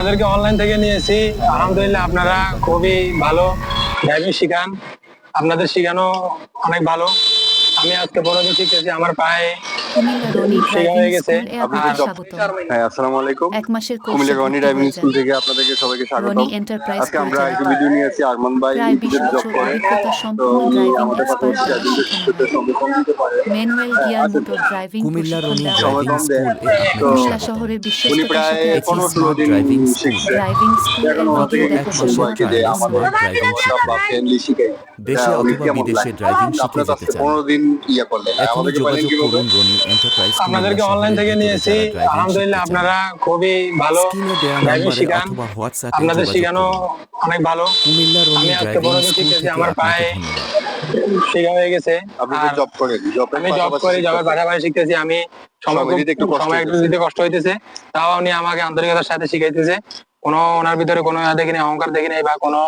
আপনাদেরকে অনলাইন থেকে নিয়েছি। আলহামদুলিল্লাহ আপনারা খুবই ভালো ড্রাইভিং শিখান। আপনাদের শিখানো অনেক ভালো। আমি আজকে বড় দিন শিখতেছি আমার পায়ে কুমিল্লা রনি শেখা হয়ে এক মাসের কোর্সে কুমিল্লা রনি ড্রাইভিং স্কুল থেকে আপনাদেরকে সবাইকে স্বাগত আজকে আমরা একটা ভিডিও নিয়ে আসছি আরমান ভাই নিজের জব করে। তো সম্পন্ন উনি ড্রাইভিং আমাদের কথা হচ্ছে দ্বারা একজন শেখানো হয়। দিতে পারে। Manual gear motor driving Comilla Roni driving school দেয়। এ তো কুমিল্লা শহরের উনি প্রায় সাথে এটি পনেরো ষোলো স্মার্ট দিন ড্রাইভিং শিখছে। ড্রাইভিং স্কুল এখন আমাদের যে আমাদের ড্রাইভিং শিখাই দেশে অথবা কেমন বিদেশে? ড্রাইভিং শিখতে যেতে কাছে চান। পনেরো দিন ইয়ে করলেন। আমাদেরকে বলেন যোগাযোগ করুন রনি এন্টারপ্রাইজ আপনাদেরকে অনলাইন থেকে নিয়েছি। আলহামদুলিল্লাহ আপনারা খুবই ভালো ড্রাইভিং শিখান। আপনাদের শেখানো অনেক ভালো। আমি আজকে শিখতেছি, আমার পায়ে শেখা হয়ে গেছে। জব করেন আমি জব করি জবের পাশাপাশি শিখতেছি। আমি সময় সময় একটু সময় একটু হইতেছে। দিতে কষ্ট হইতেছে। তাও উনি আমাকে আন্তরিকতার সাথে শিখাইতেছে। কোনো ওনার ভিতরে কোনো দেখিনি অহংকার দেখি নাই বা কোনো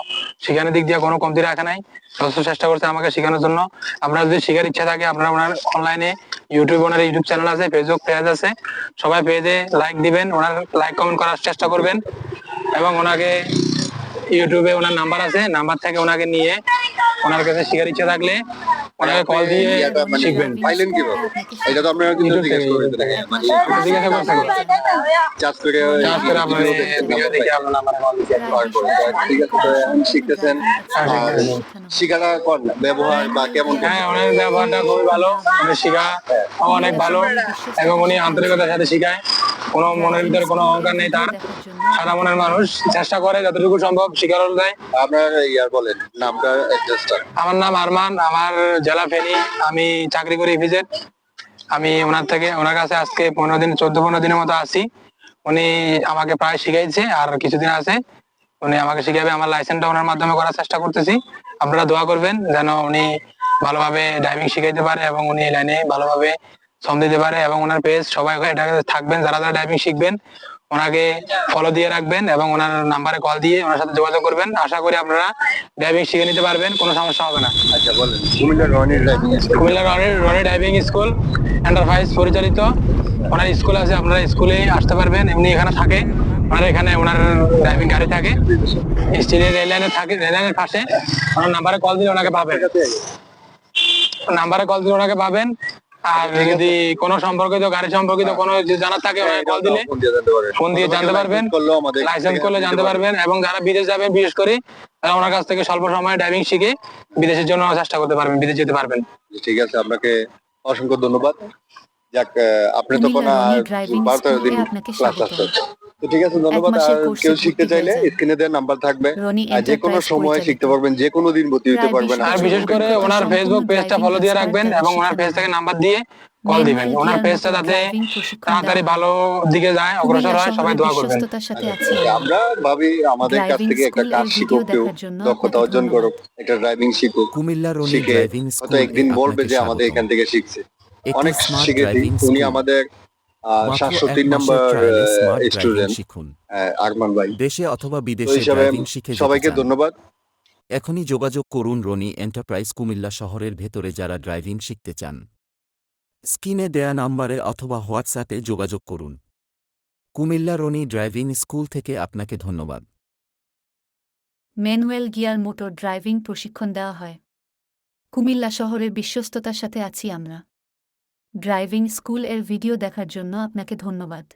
শেখানোর দিক দিয়ে কোনো কমতি রাখা নাই। যথেষ্ট চেষ্টা করছে আমাকে শেখানোর জন্য। আপনার যদি শেখার ইচ্ছা থাকে, আপনারা ওনার অনলাইনে ইউটিউব ওনার ইউটিউব চ্যানেল আছে ফেসবুক পেজ আছে। সবাই পেজে লাইক দিবেন, ওনার লাইক কমেন্ট করার চেষ্টা করবেন। এবং ওনাকে ইউটিউবে ওনার নাম্বার আছে নাম্বার থেকে ওনাকে নিয়ে ওনার কাছে শেখার ইচ্ছা থাকলে ওনাকে কল দিয়ে শিখবেন। পাইলেন কীভাবে? এটা তো আপনারা কিন্তু ইউটিউব করে দেখেন। মানে জিজ্ঞাসা করতে হবে চার্জ করে চার্জ করে আপনার ভিডিও এই দেখতে ভিডিও দেখে আপনার নাম্বারে কল দিতে হবে। করে। ঠিক আছে তো এখন শিখতেছেন। হ্যাঁ, আর শিখতেছি। শিখাটা কোন ব্যবহার বা কেমন? হ্যাঁ ব্যবহারটা খুবই ভালো। উনি শিখা অনেক ভালো। এবং উনি আন্তরিকতার সাথে শিখায়। কোনো মনের ভিতরে কোনো অহংকার নেই তার। সাদা মনের মানুষ চেষ্টা করে যতটুকু সম্ভব শিকার দেয়। আপনার ইয়ার বলেন নামটা অ্যাড্রেসটা আমার নাম আরমান আমার জেলা ফেনী। আমি চাকরি করি ভিজেট। আমি ওনার থেকে ওনার কাছে আজকে পনেরো দিন চোদ্দ পনেরো দিনের মতো আছি। উনি আমাকে প্রায় শিখাইছে আর কিছুদিন আছে। উনি আমাকে শিখাবে আমার লাইসেন্সটা ওনার মাধ্যমে করার চেষ্টা করতেছি। আপনারা দোয়া করবেন যেন উনি ভালোভাবে ড্রাইভিং শিখাইতে পারে এবং উনি এই লাইনে ভালোভাবে শ্রম দিতে পারে এবং ওনার পেজ সবাই এটাকে থাকবেন যারা যারা ড্রাইভিং শিখবেন ওনাকে ফলো দিয়ে রাখবেন এবং ওনার নাম্বারে কল দিয়ে ওনার সাথে যোগাযোগ করবেন। আশা করি আপনারা ড্রাইভিং শিখে নিতে পারবেন কোনো সমস্যা হবে না। আচ্ছা বলেন কুমিল্লা রনি কুমিল্লা রনি স্কুল এন্টারপ্রাইজ পরিচালিত। ওনার স্কুল আছে আপনারা স্কুলে আসতে পারবেন এমনি এখানে থাকে। ওনার এখানে ওনার ড্রাইভিং গাড়ি থাকে। স্টিলের রেল লাইনে থাকে রেল লাইনের পাশে। ওনার নাম্বারে কল দিলে ওনাকে পাবেন। নাম্বারে কল দিলে ওনাকে পাবেন। আর যদি কোনো সম্পর্কিত গাড়ি সম্পর্কিত কোনো জানার থাকে কল দিলে ফোন দিয়ে জানতে পারবেন। লাইসেন্স করলে জানতে পারবেন। এবং যারা বিদেশ যাবেন বিশেষ করে তারা ওনার কাছ থেকে স্বল্প সময়ে ড্রাইভিং শিখে বিদেশের জন্য চেষ্টা করতে পারবেন বিদেশ যেতে পারবেন। ঠিক আছে আপনাকে অসংখ্য ধন্যবাদ। যাক আপনি তো কোনো কুমিল্লা রনি ড্রাইভিং বারো তেরো দিন ক্লাস তো ঠিক আছে ধন্যবাদ। আর কেউ শিখতে চাইলে স্ক্রিনে দেওয়ার নাম্বার থাকবে। আর যে কোনো সময় শিখতে পারবেন যে কোনো দিন ভর্তি হতে পারবেন। আর বিশেষ করে ওনার ফেসবুক পেজটা ফলো দিয়ে রাখবেন এবং ওনার পেজ থেকে নাম্বার দিয়ে কল দিবেন। ওনার পেজটা যাতে তাড়াতাড়ি ভালো দিকে যায় অগ্রসর হয় সবাই দোয়া করবেন। সাথে আছি। আমরা ভাবি আমাদের কাছ থেকে একটা কাজ শিখুক কেউ। দক্ষতা অর্জন করুক একটা ড্রাইভিং শিখুক কুমিল্লা রনি শিখে ড্রাইভিং হয়তো স্কুল একদিন বলবে যে আমাদের এখান থেকে শিখছে। অনেক শিখেছি উনি আমাদের সাতশো তিন নম্বর স্টুডেন্ট শিখুন। আরমান ভাই। দেশে অথবা বিদেশে ড্রাইভিং শিখে সবাইকে ধন্যবাদ। এখনই যোগাযোগ করুন রনি এন্টারপ্রাইজ কুমিল্লা শহরের ভেতরে যারা ড্রাইভিং শিখতে চান। স্ক্রিনে দেয়া নাম্বারে অথবা হোয়াটসঅ্যাপে যোগাযোগ করুন। কুমিল্লা রনি ড্রাইভিং স্কুল থেকে আপনাকে ধন্যবাদ। ম্যানুয়েল গিয়ার মোটর ড্রাইভিং প্রশিক্ষণ দেওয়া হয়। কুমিল্লা শহরের বিশ্বস্ততার সাথে আছি আমরা। ড্রাইভিং স্কুলের ভিডিও দেখার জন্য আপনাকে ধন্যবাদ।